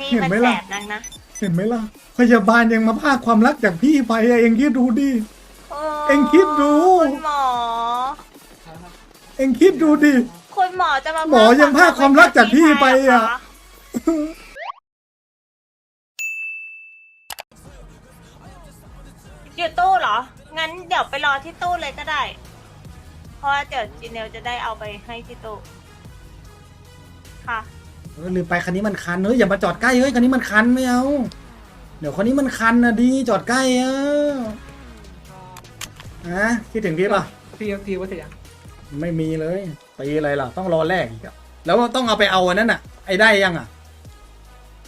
นี่เห็นมันไหมแสล่ะบนังนะเห็นไหมล่ะ พยาบาลยังมาพากความรักจากพี่ไปอะเองคิดดูดิโเอ็งคิดดูคุณหมอ เองคิดดูดิคุณหมอจะมาหมอยังพาความรักจากพี่ไปอะอยู่ตู้เหรอ งั้นเดี๋ยวไปรอที่ตู้เลยก็ได้ เพราะว่าเดี๋ยวจีเนลจะได้เอาไปให้ที่ตู้ ค่ะ เออลืมไปคันนี้มันคันเฮ้ยอย่ามาจอดใกล้เฮ้ยคันนี้มันคันไม่เอาเดี๋ยวคันนี้มันคันนะดีจอดใกล้เออฮะคิดถึงพี่ป่ะพี่ตีว่าเสียไม่มีเลยตีอะไรล่ะต้องรอแลกอีกอะแล้วต้องเอาไปเอาอันนั้นอะ ไอ้ได้ยังอะ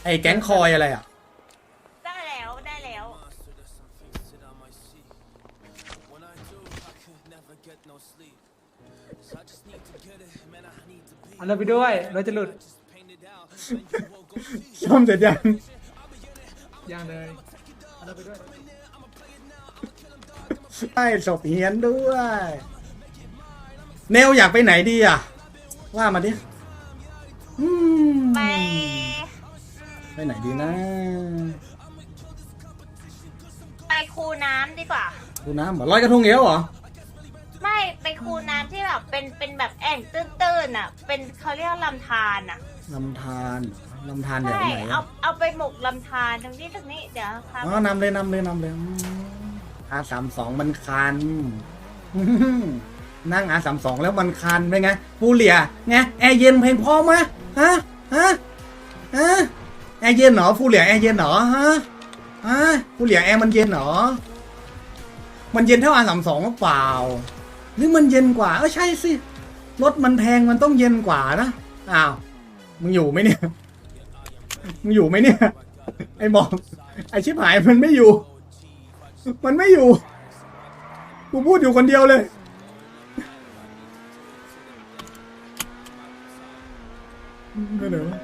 ไอ้แก๊งคอยอะไรอะ ได้แล้วได้แล้วเอาเราไปด้วยเราจะหลุด ซ่อมเสร็จยังยังเลยเอาเราไปด้วยใช่ศพเฮียนด้วยเนวอยากไปไหนดีอะ ว่ามาดิอืมไปไปไหนดีนะไปคูน้ำดีกว่า คูน้ำเหรอลอยกระทงเงี้ยวเหรอ ไม่ไปคูน้ำที่แบบเป็นเป็นแบบแอ่งตื้นๆอะ เป็นเขาเรียกว่าลำธารอะ ลำธารลำธารแถวใช่ไหนเอาอะเอาไปหมกลำธารตรงนี้ตรงนี้เดี๋ยวครับอ๋อนำเลยนำเลยนำเลยอาสามสองมันคันอื้อหือนั่งอาสามสองแล้วมันคันเป็นไงปูเหลียไงแอร์เย็นเพลงพอไหมฮะฮะฮะแอร์เย็นเหรอฟูเหลียแอร์เย็นเหรอฮะฮะฟูเหลียแอร์มันเย็นเหรอมันเย็นเท่าอาสามสองหรือเปล่า หรือมันเย็นกว่าเออใช่สิรถมันแพงมันต้องเย็นกว่านะอ้าว มึงอยู่ไหมเนี่ย มึงอยู่ไหมเนี่ย ไอ้หมอกไอ้ชิบหายมันไม่อยู่ มันไม่อยู่ กูพูดอยู่คนเดียวเลยไปไหนวะ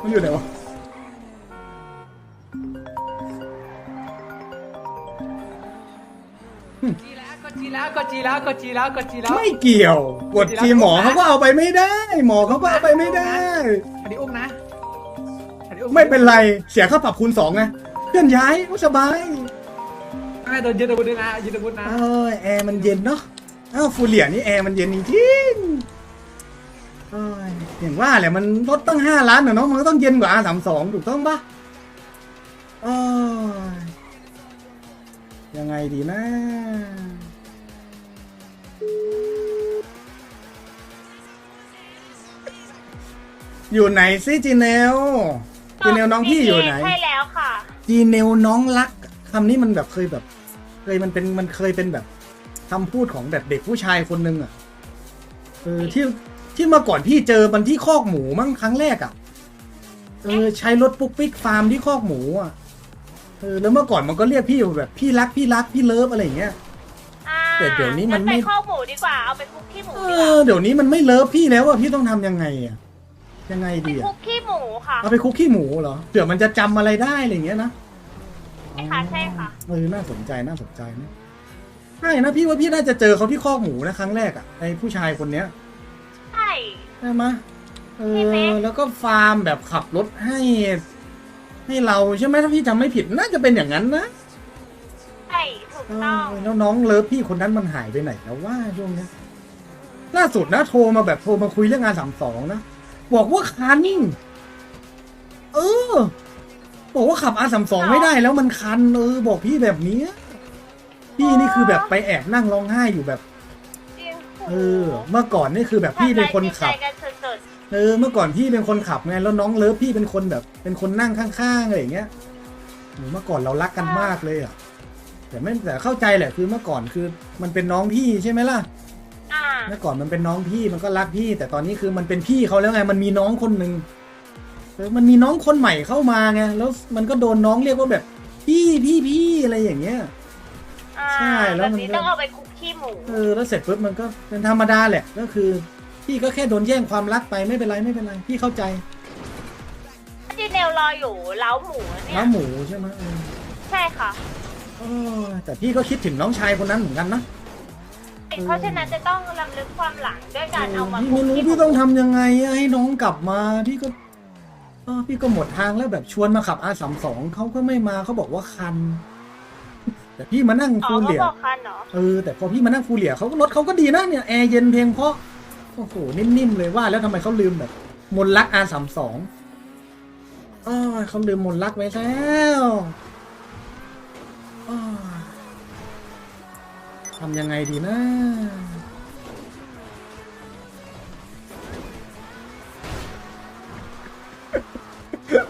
มันอยู่ไหนวะจีแล้ว กดจีแล้วกดจีแล้วกดจีแล้วกดจีแล้วไม่เกี่ยว กดทีหมอเขาก็เอาไปไม่ได้ หมอเขาก็เอาไปไม่ได้ อันนี้อุ้มนะอันนี้อุ้มไม่เป็นไรเสียค่าปรับคูณสองไงเคลื่อนย้ายก็สบายไม่โดนยึดอาวุธด้วยนะยึดอาวุธนะเอ้ยแอร์มันเย็นเนาะอ้าวฟูเหลียนี่แอร์มันเย็นจริงๆเอ้ยอย่างว่าแหละมันลดตั้งห้าล้านเนอะเนาะมันก็ต้องเย็นกว่า R สามสองถูกต้องปะเอ้ยยังไงดีนะ อยู่ไหนซิจีเนลจีเนลน้องพี่อยู่ไหน ใช่แล้วค่ะ จีเนลน้องรักคำนี้มันแบบเคยแบบ เคยมันเป็นมันเคยเป็นแบบคำพูดของแบบเด็กผู้ชายคนหนึ่งอะเออที่ที่เมื่อก่อนพี่เจอมันที่คอกหมูมั้งครั้งแรกอะเออใช้รถปุ๊กปิ๊กฟาร์มที่คอกหมูอะเออแล้วเมื่อก่อนมันก็เรียกพี่แบบพี่รักพี่รักพี่เลิฟอะไรอย่างเงี้ยอ่าแต่เดี๋ยวนี้มันงั้ไม่ไปข้าวหมูดีกว่าเอาไปคลุกขี้หมูเอดีกว่าอเดี๋ยวนี้มันไม่เลิฟพี่แล้วอะพี่ต้องทำยังไงอะ ยังไงไปดีคลุอะกขี้หมูค่ะเอาไปคุกขี้หมูเหรอเดี๋ยวมันจะจำอะไรได้อะไรอย่างเงี้ยนะใช่ค่ะใช่ค่ะ เออน่าสนใจน่าสนใจนะใช่นะพี่ว่าพี่น่าจะเจอเขาที่คอกหมูนะครั้งแรกอะ่ะไอ้ผู้ชายคนเนี้ย ใช่ ใช่ไหมเอใช่ไหม อ แล้วก็ฟาร์มแบบขับรถให้ ให้เราใช่ไหมถ้าพี่จำไม่ผิดน่าจะเป็นอย่างนั้นนะใช่ถูกเอต้อง อแล้วน้องเลิฟพี่คนนั้นมันหายไปไหนแล้วว่าช่วงเนี้ยล่าสุดนะโทรมาแบบโทรมาคุยเรื่องงานสามสองนะ บอกว่าคัน เออ บอกว่าขับอาสามสองไม่ได้แล้วมันคันเออบอกพี่แบบเนี้ยพี่นี่คือแบบไปแอบนั่งร้องไห้อยู่แบบ จริงเออ เมื่อก่อนนี่คือแบบพี่เป็นคนขับ ทำร้ายจิตใจกันสุดเออเมื่อก่อนพี่เป็นคนขับไงแล้วน้องเลิฟพี่เป็นคนแบบ เป็นคนนั่งข้างๆอะไรอย่างเงี้ยโหเมื่อก่อนเรารักกันมากเลยอะแต่ไม่แต่เข้าใจแหละคือเมื่อก่อนคือมันเป็นน้องพี่ใช่ไหมล่ะๆอ่า เมื่อก่อนมันเป็นน้องพี่มันก็รักพี่ แต่ตอนนี้คือมันเป็นพี่เขาแล้วไง มันมีน้องคนหนึ่งเออมันมีน้องคนใหม่เข้ามาไงแล้วมันก็โดนน้องเรียกว่าแบบ พี่พี่พี่อะไรอย่างเงี้ยอ่าใช่แล้วแบบมันนี้ก็ต้องเอาไปคลุกขี้หมูเออแล้วเสร็จปุ๊บมันก็เป็นธรรมดาแหละก็คือ พี่ก็แค่โดนแย่งความรักไปไม่เป็นไรไม่เป็นไรพี่เข้าใจจีเนลรออยู่เล้าหมูเนี่แล้ยวหมูใช่ไหมเออใช่ค่ะเออแต่พี่ก็คิดถึงน้องชายคนนั้นเหมือนกันนะไป เพราะฉะนั้นจะต้องรำลึกความหลังด้วยการเอามาพี่ไม่รู้คุกพี่ต้องทำยังไงอะให้น้องกลับมาพี่ก็เออพี่ก็หมดทางแล้วแบบชวนมาขับอาสามสองเขาก็ไม่มาเขาบอกว่าคัน แต่พี่มานั่งอ๋อฟูลเขาเหลียบอกคันเหรอเออแต่พอพี่มานั่งฟูลเหลียเขาก็รถเขาก็ดีนะเนี่ยแอร์เย็นเพลงเพราะโอ้โหนิ่มๆเลยว่า แล้วทำไมเขาลืมแบบ มนลักอาสามสองอ๋อเขาลืมมนลักไว้แล้วอ้าวทำยังไงดีนะ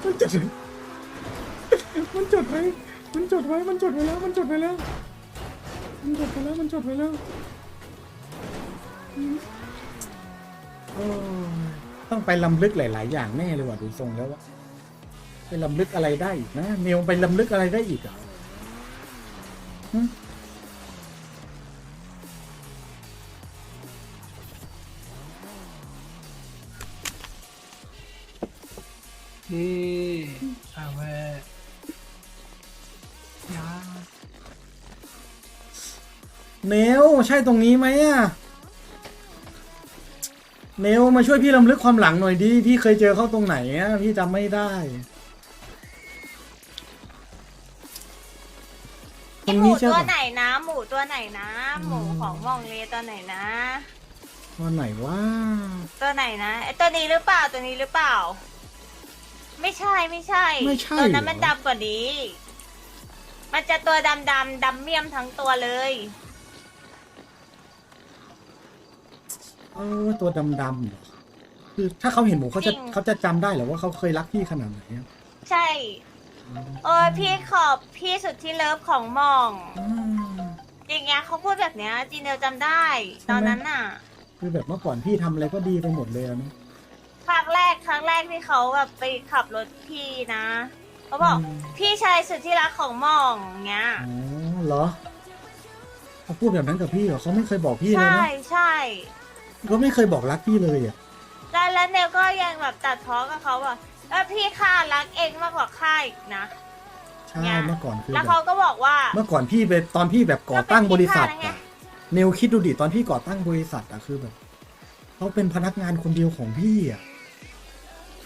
มันจดมันจดไว้ มันจดไว้ มันจดไว้แล้ว มันจดไว้แล้ว มันจดไว้แล้ว มันจดไว้แล้วต้องไปลำลึกหลาย ๆ อย่างแน่เลยว่ะดูทรงแล้ววะไปลำลึกอะไรได้อีกนะเนวไปลำลึกอะไรได้อีกอะ หึนี่เอาไว้ยาเนวใช่ตรงนี้ไหมอะเนวมาช่วยพี่ลำลึกความหลังหน่อยดิพี่เคยเจอเขาตรงไหนอะพี่จำไม่ได้ตไอรงหมูนี้ใช่ตัวปะไหนนะ หมูตัวไหนนะ หมูอืมของมองเลตัวไหนนะ ตอนไหนวะตัวไหนนะไอตัวนี้หรือเปล่าตัวนี้หรือเปล่า ไม่ใช่ไม่ใช่ไม่ใช่ตัวนั้นเหรอมันดำกว่านี้ มันจะตัวดำดำๆดำเมี่ยมทั้งตัวเลย เออตัวดำๆเหรอคือถ้าเขาเห็นหมูเขาจะจริง เขาจะจำได้เหรอว่าเขาเคยรักพี่ขนาดไหนอะใช่เออพี่ขอบพี่สุดที่เลิฟของหมอง อืม อย่างเงี้ยเขาพูดแบบเนี้ยจีเนลจำได้ ใช่ไหม ตอนนั้นน่ะ คือแบบเมื่อก่อนพี่ทำอะไรก็ดีไปหมดเลยอะเนอะ ครั้งแรกครั้งแรกที่เขาแบบไปขับรถพี่นะเขาบอกมพี่ชายสุดที่รักของหมองเงี้ย อ๋อเหรอเขาพูดแบบนั้นกับพี่เหรอเขาไม่เคยบอกพี่เลยใช่นะใช่เขาไม่เคยบอกรักพี่เลยอะแล้วแล้วเนลก็ยังแบบตัดพ้อกับเขาแบบเออพี่ข้ารักเองมากกว่าข้าอีกนะ ใช่เนี่ย เมื่อก่อนคือแล้วแบเขาบก็บอกว่า เมื่อก่อนพี่ไปตอนพี่แบบก่อตั้งบริษัทก็เป็นที่อะค่าแล้วไงเนวคิดดูดิตอนพี่ก่อตั้งบริษัทอะคือแบบเขาเป็นพนักงานคนเดียวของพี่อะ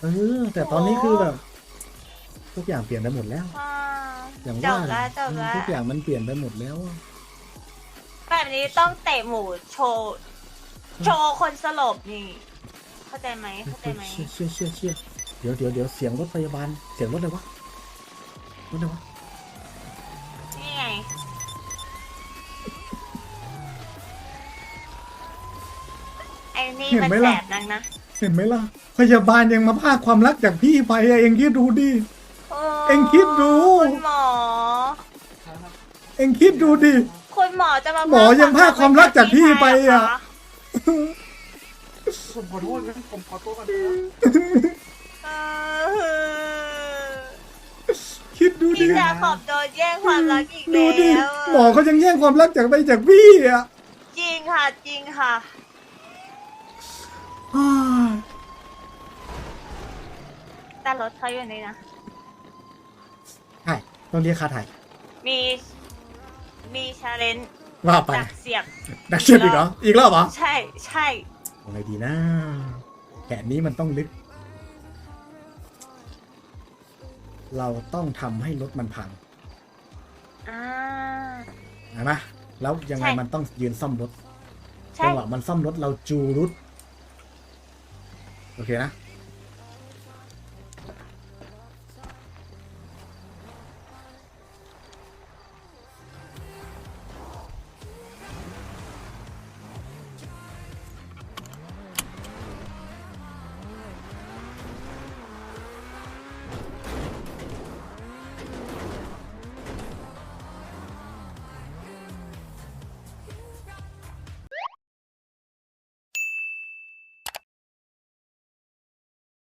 เออ แต่ตอนนี้คือแบบ ทุกอย่างเปลี่ยนไปหมดแล้ว อ่าอย่างจว่าบแล้วจบแล้วทุกอย่างมันเปลี่ยนไปหมดแล้วอะแบบนี้ต้องเตะหมูโชว์โชว์คนสลบนี่ เข้าใจไหมเข้าใจไหมเชี่ยเชี่ยเชี่ยเชี่ยเดี๋ยวเดี๋ยวเดี๋ยวเสียงรถพยาบาล เสียงรถอะไรวะรถอะไรวะนี่ไงไอ้นี่เห็นมันไหมแสล่ะบนักนะ เห็นไหมล่ะ พยาบาลยังมาพากความรักจากพี่ไปอะเองคิดดูดิ โเอ็งคิดดู คุณหมอ เองคิดดูดิ คุณหมอจะมาหมอยังพากความรักจากพี่ไปอะ ผมขอโทษนะผมขอโทษกันนะเออคิดดูดิ พี่จะขอบโดนแย่งความรักอีกดูแล้ดิวหมอเขายังแย่งความรักจากไปจากพี่อะจริงค่ะจริงค่ะ อ้าย แต่รถเขาอยู่นี่นะ ใช่ต้องเรียกค่าไถ่มี มีชาเลนจ์ว่าไปดักเสียบ ดักเชียบอีกเหรออีกรอบเหรอใช่ใช่อาไงดีนะแผนนี้มันต้องลึก เราต้องทำให้รถมันพังอ่าใช่ไหมแล้วยังไงใช่ มันต้องยืนซ่อมรถใช่ จังหวะมันซ่อมรถเราจูรุดโอเคนะ